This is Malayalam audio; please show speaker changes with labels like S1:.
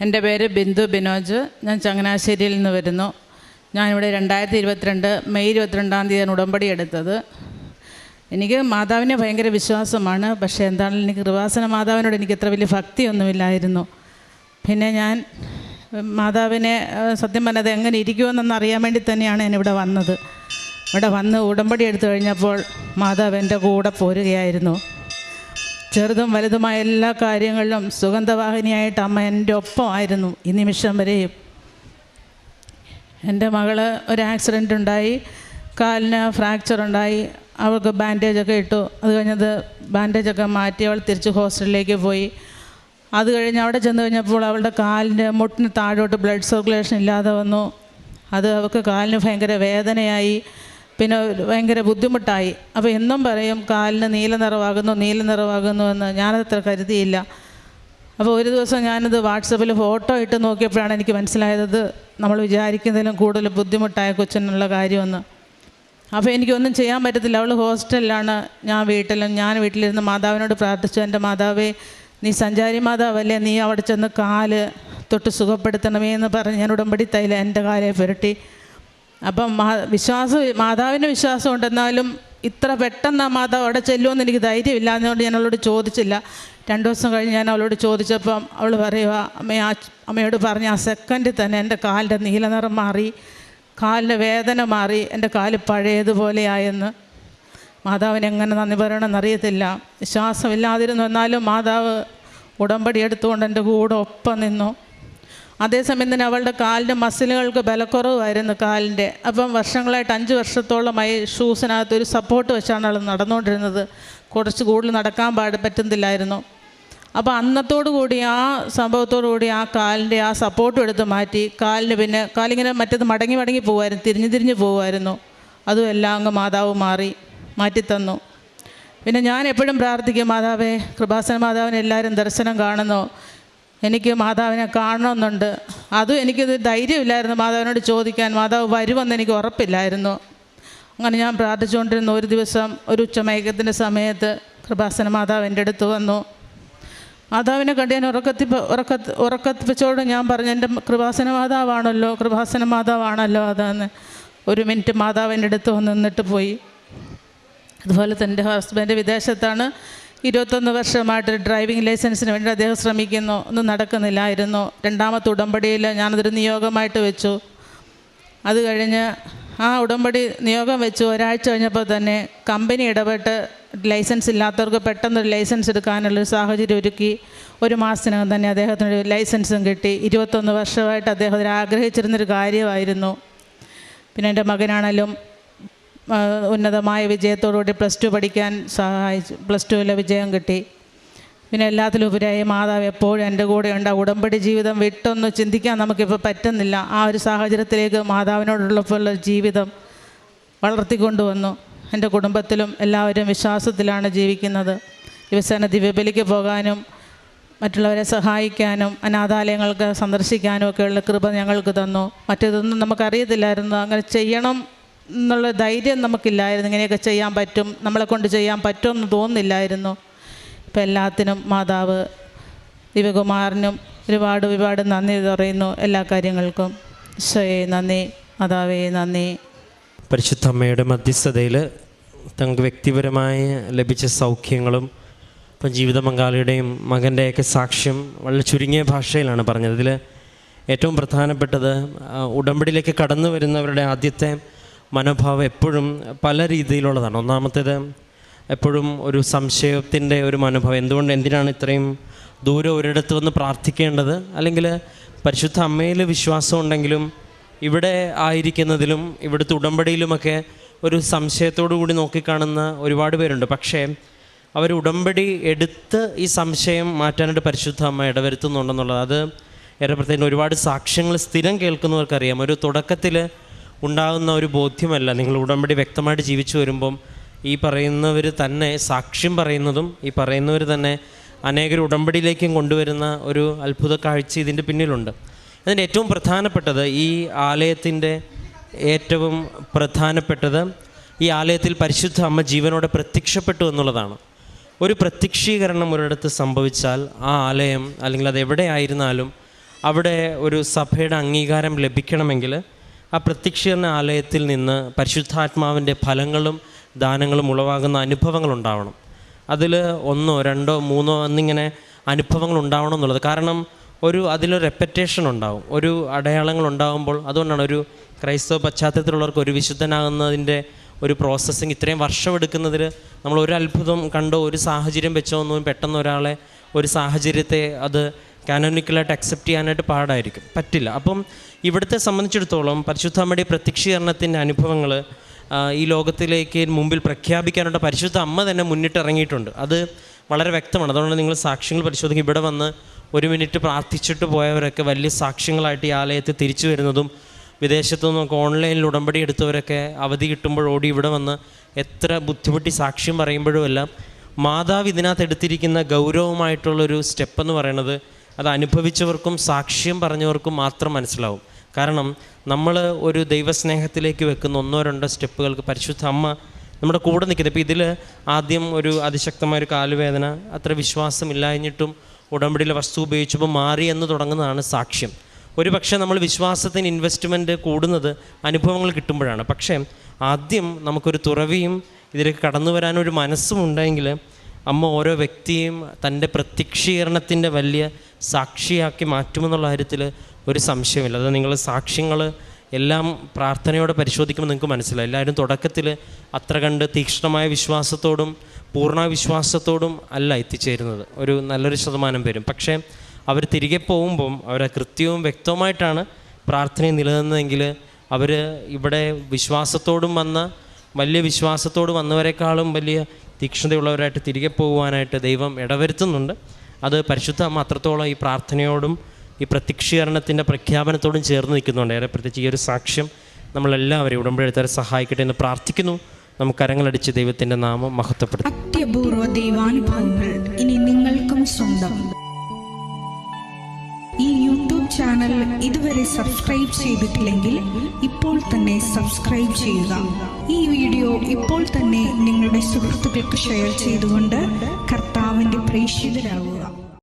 S1: എന്റെ പേര് ബിന്ദു ബിനോജ്. ഞാൻ ചങ്ങനാശ്ശേരിയിൽ നിന്ന് വരുന്നു. ഞാനിവിടെ രണ്ടായിരത്തി ഇരുപത്തിരണ്ട് മെയ് ഇരുപത്തിരണ്ടാം തീയതിയാണ് ഉടമ്പടി എടുത്തത്. എനിക്ക് മാതാവിനെ ഭയങ്കര വിശ്വാസമാണ്. പക്ഷേ എന്താണെങ്കിലും എനിക്ക് കൃപാസന മാതാവിനോട് എനിക്ക് അത്ര വലിയ ഭക്തിയൊന്നുമില്ലായിരുന്നു. പിന്നെ ഞാൻ മാതാവിനെ സത്യം പറഞ്ഞത് എങ്ങനെ ഇരിക്കുമെന്നൊന്ന് അറിയാൻ വേണ്ടി തന്നെയാണ് ഞാൻ ഇവിടെ വന്നത്. ഇവിടെ വന്ന് ഉടമ്പടി എടുത്തു കഴിഞ്ഞപ്പോൾ മാതാവ് എന്റെ കൂടെ പോരുകയായിരുന്നു. ചെറുതും വലുതുമായ എല്ലാ കാര്യങ്ങളിലും സുഗന്ധവാഹിനിയായിട്ട് അമ്മ എന്റെ ഒപ്പമായിരുന്നു ഈ നിമിഷം വരെയും. എന്റെ മകൾ ഒരു ആക്സിഡന്റ് ഉണ്ടായി കാലിന് ഫ്രാക്ചർ ഉണ്ടായി അവൾക്ക് ബാൻഡേജൊക്കെ ഇട്ടു. അത് കഴിഞ്ഞത് ബാൻഡേജൊക്കെ മാറ്റി അവൾ തിരിച്ച് ഹോസ്റ്റലിലേക്ക് പോയി. അത് കഴിഞ്ഞ് അവിടെ ചെന്ന് കഴിഞ്ഞപ്പോൾ അവളുടെ കാലിന്റെ മുട്ടിന് താഴോട്ട് ബ്ലഡ് സർക്കുലേഷൻ ഇല്ലാതെ വന്നു. അത് അവൾക്ക് കാലിന് ഭയങ്കര വേദനയായി. പിന്നെ ഭയങ്കര ബുദ്ധിമുട്ടായി. അപ്പോൾ എന്നും പറയും കാലിന് നീല നിറവാകുന്നു നീല നിറവാകുന്നു എന്ന് ഞാനത്ര കരുതിയില്ല. അപ്പോൾ ഒരു ദിവസം ഞാനത് വാട്സപ്പിൽ ഫോട്ടോ ഇട്ട് നോക്കിയപ്പോഴാണ് എനിക്ക് മനസ്സിലായത് നമ്മൾ വിചാരിക്കുന്നതിലും കൂടുതൽ ബുദ്ധിമുട്ടായ കൊച്ചിനുള്ള കാര്യമെന്ന്. അപ്പോൾ എനിക്കൊന്നും ചെയ്യാൻ പറ്റത്തില്ല. അവൾ ഹോസ്റ്റലിലാണ് ഞാൻ വീട്ടിലും ഞാൻ വീട്ടിലിരുന്ന് മാതാവിനോട് പ്രാർത്ഥിച്ചു. എന്റെ മാതാവേ നീ സഞ്ചാരി മാതാവല്ലേ? നീ അവിടെ ചെന്ന് കാൽ തൊട്ട് സുഖപ്പെടുത്തണമേ എന്ന് പറഞ്ഞ് ഞാൻ ഉടമ്പടി തൈല എന്റെ കാലെ പുരട്ടി. അപ്പം മാ വിശ്വാസം മാതാവിന് വിശ്വാസം ഉണ്ടെന്നാലും ഇത്ര പെട്ടെന്ന് ആ മാതാവ് അവിടെ ചെല്ലുമെന്ന് എനിക്ക് ധൈര്യമില്ല എന്നുകൊണ്ട് ഞാൻ അവളോട് ചോദിച്ചില്ല. രണ്ട് ദിവസം കഴിഞ്ഞ് ഞാൻ അവളോട് ചോദിച്ചപ്പം അവൾ പറയുക അമ്മ ആ അമ്മയോട് പറഞ്ഞ് ആ സെക്കൻഡിൽ തന്നെ എന്റെ കാലിന്റെ നീല നിറം മാറി കാലിന്റെ വേദന മാറി എന്റെ കാൽ പഴയതുപോലെയായെന്ന്. മാതാവിന് എങ്ങനെ നന്ദി പറയണമെന്ന് അറിയത്തില്ല വിശ്വാസമില്ലാതിരുന്നു എന്നാലും മാതാവ് ഉടമ്പടി എടുത്തുകൊണ്ട് എന്റെ കൂടെ ഒപ്പം നിന്നു. അതേസമയം തന്നെ അവളുടെ കാലിന്റെ മസിലുകൾക്ക് ബലക്കുറവായിരുന്നു കാലിന്റെ. അപ്പം വർഷങ്ങളായിട്ട് അഞ്ച് വർഷത്തോളമായി ഷൂസിനകത്ത് ഒരു സപ്പോർട്ട് വെച്ചാണ് അവൾ നടന്നുകൊണ്ടിരുന്നത്. കുറച്ച് കൂടുതൽ നടക്കാൻ പാട് പറ്റുന്നില്ലായിരുന്നു. അപ്പോൾ അന്നത്തോടു കൂടി ആ സംഭവത്തോടു കൂടി ആ കാലിന്റെ ആ സപ്പോർട്ടും എടുത്ത് മാറ്റി. കാലിന് പിന്നെ കാലിങ്ങനെ മറ്റത് മടങ്ങി മടങ്ങി പോകുമായിരുന്നു തിരിഞ്ഞു തിരിഞ്ഞ് പോകുമായിരുന്നു അതും എല്ലാം അങ്ങ് മാതാവ് മാറി മാറ്റിത്തന്നു. പിന്നെ ഞാൻ എപ്പോഴും പ്രാർത്ഥിക്കും മാതാവേ കൃപാസന മാതാവിനെല്ലാവരും ദർശനം കാണുന്നു. എനിക്ക് മാതാവിനെ കാണണമെന്നുണ്ട്. അതും എനിക്കത് ധൈര്യമില്ലായിരുന്നു മാതാവിനോട് ചോദിക്കാൻ. മാതാവ് വരുമെന്ന് എനിക്ക് ഉറപ്പില്ലായിരുന്നു. അങ്ങനെ ഞാൻ പ്രാർത്ഥിച്ചുകൊണ്ടിരുന്ന ഒരു ദിവസം ഒരു ഉച്ചമയക്കത്തിന്റെ സമയത്ത് കൃപാസന മാതാവ് എന്റെ അടുത്ത് വന്നു. മാതാവിനെ കണ്ട് ഞാൻ ഉറക്കത്തി ഉറക്ക ഉറക്കത്തിപ്പിച്ചോട് ഞാൻ പറഞ്ഞു എന്റെ കൃപാസന മാതാവാണല്ലോ കൃപാസന മാതാവാണല്ലോ അതാന്ന്. ഒരു മിനിറ്റ് മാതാവ് എന്റെ അടുത്ത് വന്ന് നിന്നിട്ട് പോയി. അതുപോലെ തന്നെ ഹസ്ബൻഡ് വിദേശത്താണ്. ഇരുപത്തൊന്ന് വർഷമായിട്ട് ഡ്രൈവിംഗ് ലൈസൻസിന് വേണ്ടി അദ്ദേഹം ശ്രമിക്കുന്നു. ഒന്നും നടക്കുന്നില്ലായിരുന്നു. രണ്ടാമത്തെ ഉടമ്പടിയിൽ ഞാനതൊരു നിയോഗമായിട്ട് വെച്ചു. അത് കഴിഞ്ഞ് ആ ഉടമ്പടി നിയോഗം വെച്ചു. ഒരാഴ്ച കഴിഞ്ഞപ്പോൾ തന്നെ കമ്പനി ഇടപെട്ട് ലൈസൻസ് ഇല്ലാത്തവർക്ക് പെട്ടെന്നൊരു ലൈസൻസ് എടുക്കാനുള്ളൊരു സാഹചര്യം ഒരുക്കി. ഒരു മാസത്തിനകം തന്നെ അദ്ദേഹത്തിനൊരു ലൈസൻസും കിട്ടി. ഇരുപത്തൊന്ന് വർഷമായിട്ട് അദ്ദേഹം അതിൽ ആഗ്രഹിച്ചിരുന്നൊരു കാര്യമായിരുന്നു. പിന്നെ എന്റെ മകനാണെങ്കിലും ഉന്നതമായ വിജയത്തോടുകൂടി പ്ലസ് ടു പഠിക്കാൻ സഹായിച്ചു. പ്ലസ് ടുവിലെ വിജയം കിട്ടി. പിന്നെ എല്ലാത്തിലും ഉപരിയായി മാതാവ് എപ്പോഴും എന്റെ കൂടെ ഉണ്ട്. ഉടമ്പടി ജീവിതം വിട്ടൊന്ന് ചിന്തിക്കാൻ നമുക്കിപ്പോൾ പറ്റുന്നില്ല. ആ ഒരു സാഹചര്യത്തിലേക്ക് മാതാവിനോടുള്ളപ്പോൾ ജീവിതം വളർത്തിക്കൊണ്ടുവന്നു. എന്റെ കുടുംബത്തിലും എല്ലാവരും വിശ്വാസത്തിലാണ് ജീവിക്കുന്നത്. ദിവസേന ദിവ്യബലിക്ക് പോകാനും മറ്റുള്ളവരെ സഹായിക്കാനും അനാഥാലയങ്ങൾക്ക് സന്ദർശിക്കാനും ഒക്കെയുള്ള കൃപ ഞങ്ങൾക്ക് തന്നു. മറ്റേതൊന്നും നമുക്കറിയത്തില്ലായിരുന്നു. അങ്ങനെ ചെയ്യണം എന്നുള്ള ധൈര്യം നമുക്കില്ലായിരുന്നു. ഇങ്ങനെയൊക്കെ ചെയ്യാൻ പറ്റും നമ്മളെ കൊണ്ട് ചെയ്യാൻ പറ്റുമെന്ന് തോന്നുന്നില്ലായിരുന്നു. ഇപ്പം എല്ലാത്തിനും മാതാവ് ദിവകുമാറിനും ഒരുപാട് ഒരുപാട് നന്ദി പറയുന്നു എല്ലാ കാര്യങ്ങൾക്കും. ഈശോയെ നന്ദി മാതാവേ നന്ദി.
S2: പരിശുദ്ധ അമ്മയുടെ മധ്യസ്ഥതയിൽ തങ്ങൾക്ക് വ്യക്തിപരമായി ലഭിച്ച സൗഖ്യങ്ങളും ഇപ്പം ജീവിത പങ്കാളിയുടെയും മകന്റെയൊക്കെ സാക്ഷ്യം വളരെ ചുരുങ്ങിയ ഭാഷയിലാണ് പറഞ്ഞത്. ഇതിൽ ഏറ്റവും പ്രധാനപ്പെട്ടത് ഉടമ്പടിയിലേക്ക് കടന്നു വരുന്നവരുടെ ആദ്യത്തെ മനോഭാവം എപ്പോഴും പല രീതിയിലുള്ളതാണ്. ഒന്നാമത്തേത് എപ്പോഴും ഒരു സംശയത്തിന്റെ ഒരു മനോഭാവം. എന്തുകൊണ്ട് എന്തിനാണ് ഇത്രയും ദൂരെ ഒരിടത്ത് വന്ന് പ്രാർത്ഥിക്കേണ്ടത്? അല്ലെങ്കിൽ പരിശുദ്ധ അമ്മയിൽ വിശ്വാസം ഉണ്ടെങ്കിലും ഇവിടെ ആയിരിക്കുന്നതിലും ഇവിടുത്തെ ഉടമ്പടിയിലുമൊക്കെ ഒരു സംശയത്തോടു കൂടി നോക്കിക്കാണുന്ന ഒരുപാട് പേരുണ്ട്. പക്ഷേ അവർ ഉടമ്പടി എടുത്ത് ഈ സംശയം മാറ്റാനായിട്ട് പരിശുദ്ധ അമ്മ ഇടവരുത്തുന്നുണ്ടെന്നുള്ളത് അത് ഏറെ പ്രത്യേകം ഒരുപാട് സാക്ഷ്യങ്ങൾ സ്ഥിരം കേൾക്കുന്നവർക്കറിയാം. ഒരു തുടക്കത്തിൽ ഉണ്ടാകുന്ന ഒരു ബോധ്യമല്ല. നിങ്ങൾ ഉടമ്പടി വ്യക്തമായിട്ട് ജീവിച്ചു വരുമ്പം ഈ പറയുന്നവർ തന്നെ സാക്ഷ്യം പറയുന്നതും ഈ പറയുന്നവർ തന്നെ അനേകർ ഉടമ്പടിയിലേക്കും കൊണ്ടുവരുന്ന ഒരു അത്ഭുത കാഴ്ച ഇതിന്റെ പിന്നിലുണ്ട്. അതിന്റെ ഏറ്റവും പ്രധാനപ്പെട്ടത് ഈ ആലയത്തിന്റെ ഏറ്റവും പ്രധാനപ്പെട്ടത് ഈ ആലയത്തിൽ പരിശുദ്ധ അമ്മ ജീവനോടെ പ്രത്യക്ഷപ്പെട്ടു എന്നുള്ളതാണ്. ഒരു പ്രത്യക്ഷീകരണം ഒരിടത്ത് സംഭവിച്ചാൽ ആ ആലയം അല്ലെങ്കിൽ അത് എവിടെ ആയിരുന്നാലും അവിടെ ഒരു സഭയുടെ അംഗീകാരം ലഭിക്കണമെങ്കിൽ ആ പ്രത്യക്ഷീകരണ ആലയത്തിൽ നിന്ന് പരിശുദ്ധാത്മാവിന്റെ ഫലങ്ങളും ദാനങ്ങളും ഉളവാകുന്ന അനുഭവങ്ങൾ ഉണ്ടാവണം. അതിൽ ഒന്നോ രണ്ടോ മൂന്നോ എന്നിങ്ങനെ അനുഭവങ്ങൾ ഉണ്ടാവണം എന്നുള്ളത്. കാരണം ഒരു അതിലൊരു റെപ്പറ്റേഷൻ ഉണ്ടാവും. ഒരു അടയാളങ്ങൾ ഉണ്ടാകുമ്പോൾ അതുകൊണ്ടാണ് ഒരു ക്രൈസ്തവ പശ്ചാത്തലത്തിലുള്ളവർക്ക് ഒരു വിശുദ്ധനാകുന്നതിന്റെ ഒരു പ്രോസസ്സിങ് ഇത്രയും വർഷം എടുക്കുന്നതിൽ നമ്മൾ ഒരു അത്ഭുതം കണ്ടോ ഒരു സാഹചര്യം വെച്ചോ ഒന്നും പെട്ടെന്ന് ഒരാളെ ഒരു സാഹചര്യത്തെ അത് കാനോനിക്കലായിട്ട് അക്സെപ്റ്റ് ചെയ്യാനായിട്ട് പാടായിരിക്കും. പറ്റില്ല. അപ്പം ഇവിടുത്തെ സംബന്ധിച്ചിടത്തോളം പരിശുദ്ധമ്മയുടെ പ്രത്യക്ഷീകരണത്തിന്റെ അനുഭവങ്ങൾ ഈ ലോകത്തിലേക്ക് മുമ്പിൽ പ്രഖ്യാപിക്കാനുള്ള പരിശുദ്ധ അമ്മ തന്നെ മുന്നിട്ടിറങ്ങിയിട്ടുണ്ട് അത് വളരെ വ്യക്തമാണ്. അതുകൊണ്ട് നിങ്ങൾ സാക്ഷ്യങ്ങൾ പരിശോധിക്കും. ഇവിടെ വന്ന് ഒരു മിനിറ്റ് പ്രാർത്ഥിച്ചിട്ട് പോയവരൊക്കെ വലിയ സാക്ഷ്യങ്ങളായിട്ട് ഈ ആലയത്തിൽ തിരിച്ചു വരുന്നതും വിദേശത്തു നിന്നൊക്കെ ഓൺലൈനിൽ ഉടമ്പടി എടുത്തവരൊക്കെ അവധി കിട്ടുമ്പോൾ ഓടി ഇവിടെ വന്ന് എത്ര ബുദ്ധിമുട്ടി സാക്ഷ്യം പറയുമ്പോഴും എല്ലാം മാതാവ് ഇതിനകത്ത് എടുത്തിരിക്കുന്ന ഗൗരവമായിട്ടുള്ളൊരു സ്റ്റെപ്പെന്ന് പറയുന്നത് അത് അനുഭവിച്ചവർക്കും സാക്ഷ്യം പറഞ്ഞവർക്കും മാത്രം മനസ്സിലാവും. കാരണം നമ്മൾ ഒരു ദൈവസ്നേഹത്തിലേക്ക് വെക്കുന്ന ഒന്നോ രണ്ടോ സ്റ്റെപ്പുകൾക്ക് പരിശുദ്ധ അമ്മ നമ്മുടെ കൂടെ നിൽക്കുന്നത്. ഇപ്പോൾ ഇതിൽ ആദ്യം ഒരു അതിശക്തമായ ഒരു കാലുവേദന അത്ര വിശ്വാസം വിശ്വാസമില്ലാഞ്ഞിട്ടും ഉടമ്പടിയിലെ വസ്തു ഉപയോഗിച്ചപ്പോൾ മാറി എന്ന് തുടങ്ങുന്നതാണ് സാക്ഷ്യം. ഒരു പക്ഷേ നമ്മൾ വിശ്വാസത്തിന് ഇൻവെസ്റ്റ്മെന്റ് കൂടുന്നത് അനുഭവങ്ങൾ കിട്ടുമ്പോഴാണ്. പക്ഷേ ആദ്യം നമുക്കൊരു തുറവിയും ഇതിലേക്ക് കടന്നു വരാനൊരു മനസ്സും ഉണ്ടെങ്കിൽ അമ്മ ഓരോ വ്യക്തിയും തന്റെ പ്രത്യക്ഷീകരണത്തിന്റെ വലിയ സാക്ഷിയാക്കി മാറ്റുമെന്നുള്ള കാര്യത്തിൽ ഒരു സംശയമില്ല അത് നിങ്ങൾ സാക്ഷ്യങ്ങൾ എല്ലാം പ്രാർത്ഥനയോടെ പരിശോധിക്കുമ്പോൾ നിങ്ങൾക്ക് മനസ്സിലായി. എല്ലാവരും തുടക്കത്തിൽ അത്ര കണ്ട് തീക്ഷ്ണമായ വിശ്വാസത്തോടും പൂർണ വിശ്വാസത്തോടും അല്ല എത്തിച്ചേരുന്നത്. ഒരു നല്ലൊരു ശതമാനം പേരും. പക്ഷേ അവർ തിരികെ പോകുമ്പം അവരെ കൃത്യവും വ്യക്തവുമായിട്ടാണ് പ്രാർത്ഥനയിൽ നിലനിന്നതെങ്കിൽ അവർ ഇവിടെ വിശ്വാസത്തോടും വന്ന വലിയ വിശ്വാസത്തോട് വന്നവരെക്കാളും വലിയ തീക്ഷ്ണതയുള്ളവരായിട്ട് തിരികെ പോകുവാനായിട്ട് ദൈവം ഇടവരുത്തുന്നുണ്ട്. അത് പരിശുദ്ധ അമ്മ അത്രത്തോളം ഈ പ്രാർത്ഥനയോടും ഈ പ്രത്യക്ഷീകരണത്തിന്റെ പ്രഖ്യാപനത്തോടും ചേർന്ന് നിൽക്കുന്നുണ്ട്. ഏറെ പ്രത്യേകിച്ച് ഈ ഒരു സാക്ഷ്യം നമ്മളെല്ലാവരെയും ഉടമ്പടിയെടുത്തവരെ സഹായിക്കട്ടെ എന്ന് പ്രാർത്ഥിക്കുന്നു. നമുക്ക് കരങ്ങളടിച്ച് ദൈവത്തിന്റെ നാമം മഹത്വപ്പെടുത്തും.
S3: അത്യപൂർവ ഇനി നിങ്ങൾക്കും സ്വന്തം. ഈ യൂട്യൂബ് ചാനൽ ഇതുവരെ സബ്സ്ക്രൈബ് ചെയ്തിട്ടില്ലെങ്കിൽ ഇപ്പോൾ തന്നെ സബ്സ്ക്രൈബ് ചെയ്യുക. ഈ വീഡിയോ ഇപ്പോൾ തന്നെ നിങ്ങളുടെ സുഹൃത്തുക്കൾക്ക് ഷെയർ ചെയ്തുകൊണ്ട് കർത്താവിന്റെ പ്രേക്ഷിതരാകുക.